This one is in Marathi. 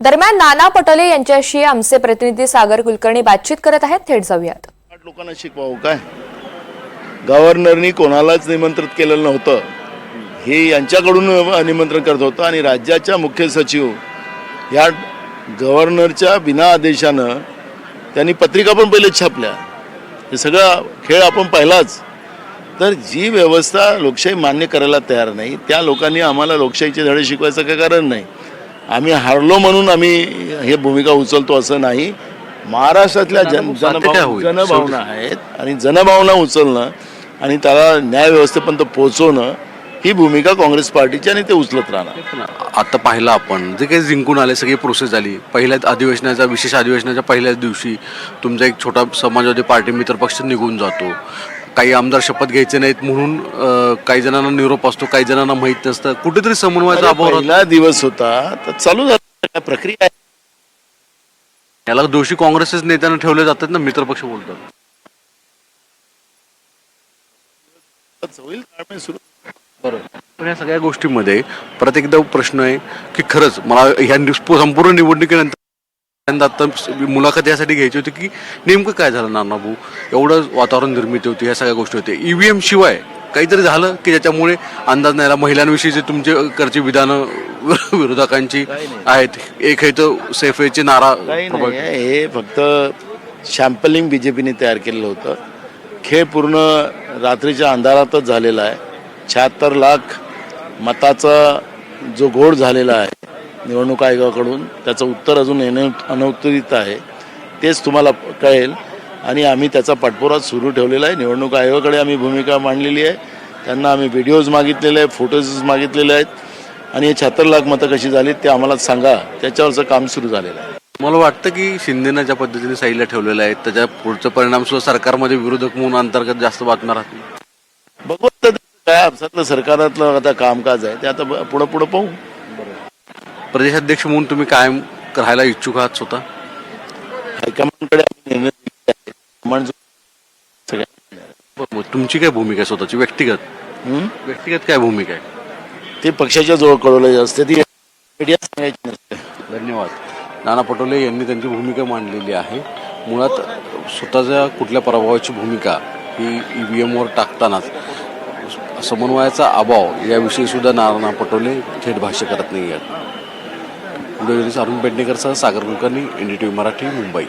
दरम्यान नाना पटोले यांच्याशी आमचे प्रतिनिधी सागर कुलकर्णी बातचीत करत आहेत. थेट जाऊयात. लोकांना शिकवावं काय? गव्हर्नरनी कोणालाच निमंत्रित केलेलं नव्हतं. हे यांच्याकडून निमंत्रण करत होतं आणि राज्याच्या मुख्य सचिव या गव्हर्नरच्या बिना आदेशानं त्यांनी पत्रिका पण पहिले छापल्या. हे सगळा खेळ आपण पाहिलाच. तर जी व्यवस्था लोकशाही मान्य करायला तयार नाही त्या लोकांनी आम्हाला लोकशाहीचे धडे शिकवायचं काही कारण नाही. आम्ही हारलो म्हणून आम्ही हे भूमिका उचलतो असं नाही. महाराष्ट्रातल्या जन काय जनभावना आहेत आणि जनभावना उचलणं आणि त्याला न्याय व्यवस्थेपर्यंत पोहोचवणं ही भूमिका काँग्रेस पार्टीची आणि ते उचलत राहणार. आता पाहिलं आपण जे काही जिंकून आले सगळी प्रोसेस झाली. पहिल्याच अधिवेशनाच्या विशेष अधिवेशनाच्या पहिल्याच दिवशी तुमचा एक छोटा समाजवादी पार्टी मित्र पक्ष निघून जातो. काही आमदार शपथ घ्यायचे नाहीत म्हणून काही जणांना निरोप असतो काही जणांना माहीत नसतं. कुठेतरी समन्वयाचा अभाव दिवस होता तर चालू झाला. प्रक्रिया आहे. याला दोषी काँग्रेसच नेत्यांना ठेवले जातात ना मित्रपक्ष बोलतात. होईल ताळमेळ सुरू. पण या सगळ्या गोष्टीमध्ये परत एकदा प्रश्न आहे की खरंच मला ह्या संपूर्ण निवडणुकीनंतर पहिल्यांदा आता मुलाखत यासाठी घ्यायची होती की नेमकं काय झालं नाना भाऊ एवढं वातावरण निर्मिती होती ह्या सगळ्या गोष्टी होत्या. ईव्हीएम शिवाय काहीतरी झालं की ज्याच्यामुळे अंदाज नाही आला महिलांविषयीचे तुमचे करची विधानं विरोधकांची आहेत एक आहे तर सेफेचे नारा काही नाही आहे. हे फक्त शॅम्पलिंग बी जे पीने तयार केलेलं होतं. खेळ पूर्ण रात्रीच्या अंधारातच झालेला आहे. शहात्तर लाख मताचा जो घोड झालेला आहे निवडणूक आयोगाकडून त्याचं उत्तर अजून येणं अनौत्तरित आहे तेच तुम्हाला कळेल. आणि आम्ही त्याचा पाठपुरावा सुरू ठेवलेला आहे. निवडणूक आयोगाकडे आम्ही भूमिका मांडलेली आहे. त्यांना आम्ही व्हिडिओज मागितलेले आहेत फोटोज मागितलेले आहेत. आणि हे शहात्तर लाख मतं कशी झाली ते आम्हाला सांगा. त्याच्यावरचं काम सुरू झालेलं आहे. मला वाटतं की शिंदेनं ज्या पद्धतीने साईला ठेवलेलं आहे त्याच्या पुढचं परिणाम सुद्धा सरकारमध्ये विरोधक म्हणून अंतर्गत जास्त बातम्या राहतील काय आपसातलं सरकारातलं आता कामकाज आहे ते आता पुढं पुढं पाहू. प्रदेशाध्यक्ष म्हणून तुम्ही कायम राहायला इच्छुक आहात स्वतः? हायकमांडकडे आम्ही निर्णय दिलेले आहे. हायकमांड जो- सगळ्या बरोबर तुमची काय भूमिका आहे स्वतःची? व्यक्तिगत? हं? व्यक्तिगत काय भूमिका आहे? ते पक्षाच्या जवळ कळवले असते ती मीडिया सांगायची नसते. धन्यवाद. नाना पटोले यांनी त्यांची भूमिका मांडलेली आहे. मुळात स्वतःच्या कुठल्या पराभवाची भूमिका ही ई व्ही एमवर टाकतानाच समन्वयाचा अभाव याविषयी सुद्धा नाना पटोले थेट भाष्य करत नाही आहेत video Arun पेडणेकरसह Sagar Kulkarni N D T V Marathi Mumbai.